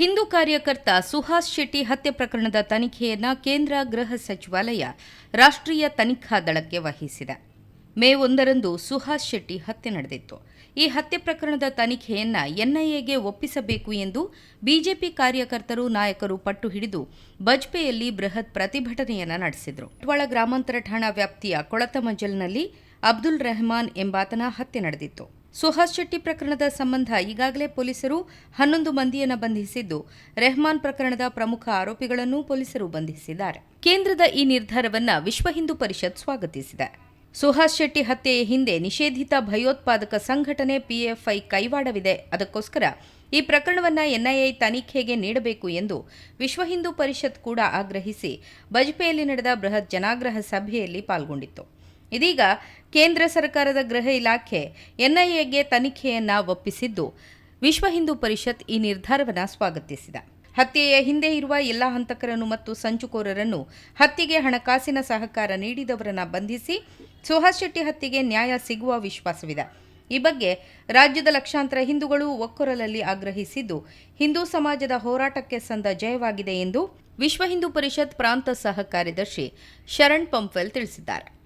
ಹಿಂದೂ ಕಾರ್ಯಕರ್ತ ಸುಹಾಸ್ ಶೆಟ್ಟಿ ಹತ್ಯೆ ಪ್ರಕರಣದ ತನಿಖೆಯನ್ನು ಕೇಂದ್ರ ಗೃಹ ಸಚಿವಾಲಯ ರಾಷ್ಟ್ರೀಯ ತನಿಖಾ ದಳಕ್ಕೆ ವಹಿಸಿದೆ. ಮೇ ಒಂದರಂದು ಸುಹಾಸ್ ಶೆಟ್ಟಿ ಹತ್ಯೆ ನಡೆದಿತ್ತು. ಈ ಹತ್ಯೆ ಪ್ರಕರಣದ ತನಿಖೆಯನ್ನು ಎನ್ಐಎಗೆ ಒಪ್ಪಿಸಬೇಕು ಎಂದು ಬಿಜೆಪಿ ಕಾರ್ಯಕರ್ತರು ನಾಯಕರು ಪಟ್ಟು ಹಿಡಿದು ಬಜ್ಪೆಯಲ್ಲಿ ಬೃಹತ್ ಪ್ರತಿಭಟನೆಯನ್ನು ನಡೆಸಿದರು. ಬಂಟ್ವಾಳ ಗ್ರಾಮಾಂತರ ಠಾಣಾ ವ್ಯಾಪ್ತಿಯ ಕೊಳತಮಜಲ್ನಲ್ಲಿ ಅಬ್ದುಲ್ ರೆಹಮಾನ್ ಎಂಬಾತನ ಹತ್ಯೆ ನಡೆದಿತ್ತು. ಸುಹಾಸ್ ಶೆಟ್ಟಿ ಪ್ರಕರಣದ ಸಂಬಂಧ ಈಗಾಗಲೇ ಪೊಲೀಸರು ಹನ್ನೊಂದು ಮಂದಿಯನ್ನು ಬಂಧಿಸಿದ್ದು, ರೆಹಮಾನ್ ಪ್ರಕರಣದ ಪ್ರಮುಖ ಆರೋಪಿಗಳನ್ನು ಪೊಲೀಸರು ಬಂಧಿಸಿದ್ದಾರೆ. ಕೇಂದ್ರದ ಈ ನಿರ್ಧಾರವನ್ನು ವಿಶ್ವ ಹಿಂದೂ ಪರಿಷತ್ ಸ್ವಾಗತಿಸಿದೆ. ಸುಹಾಸ್ ಶೆಟ್ಟಿ ಹತ್ಯೆಯ ಹಿಂದೆ ನಿಷೇಧಿತ ಭಯೋತ್ಪಾದಕ ಸಂಘಟನೆ ಪಿಎಫ್ಐ ಕೈವಾಡವಿದೆ. ಅದಕ್ಕೋಸ್ಕರ ಈ ಪ್ರಕರಣವನ್ನು ಎನ್ಐಎ ತನಿಖೆಗೆ ನೀಡಬೇಕು ಎಂದು ವಿಶ್ವ ಹಿಂದೂ ಪರಿಷತ್ ಕೂಡ ಆಗ್ರಹಿಸಿ, ಬಜ್ಪೆಯಲ್ಲಿ ನಡೆದ ಬೃಹತ್ ಜನಾಗ್ರಹ ಸಭೆಯಲ್ಲಿ ಪಾಲ್ಗೊಂಡಿತ್ತು. ಇದೀಗ ಕೇಂದ್ರ ಸರ್ಕಾರದ ಗೃಹ ಇಲಾಖೆ ಎನ್ಐಎಗೆ ತನಿಖೆಯನ್ನ ಒಪ್ಪಿಸಿದ್ದು, ವಿಶ್ವ ಹಿಂದೂ ಪರಿಷತ್ ಈ ನಿರ್ಧಾರವನ್ನು ಸ್ವಾಗತಿಸಿದೆ. ಹತ್ಯೆಯ ಹಿಂದೆ ಇರುವ ಎಲ್ಲ ಹಂತಕರನ್ನು ಮತ್ತು ಸಂಚುಕೋರರನ್ನು ಹತ್ಯೆಗೆ ಹಣಕಾಸಿನ ಸಹಕಾರ ನೀಡಿದವರನ್ನು ಬಂಧಿಸಿ, ಸುಹಾಸ್ ಶೆಟ್ಟಿ ಹತ್ಯೆಗೆ ನ್ಯಾಯ ಸಿಗುವ ವಿಶ್ವಾಸವಿದೆ. ಈ ಬಗ್ಗೆ ರಾಜ್ಯದ ಲಕ್ಷಾಂತರ ಹಿಂದೂಗಳು ಒಕ್ಕೊರಲಲ್ಲಿ ಆಗ್ರಹಿಸಿದ್ದು, ಹಿಂದೂ ಸಮಾಜದ ಹೋರಾಟಕ್ಕೆ ಸಂದ ಜಯವಾಗಿದೆ ಎಂದು ವಿಶ್ವ ಹಿಂದೂ ಪರಿಷತ್ ಪ್ರಾಂತ ಸಹ ಕಾರ್ಯದರ್ಶಿ ಶರಣ್ ಪಂಪ್ವೆಲ್ ತಿಳಿಸಿದ್ದಾರೆ.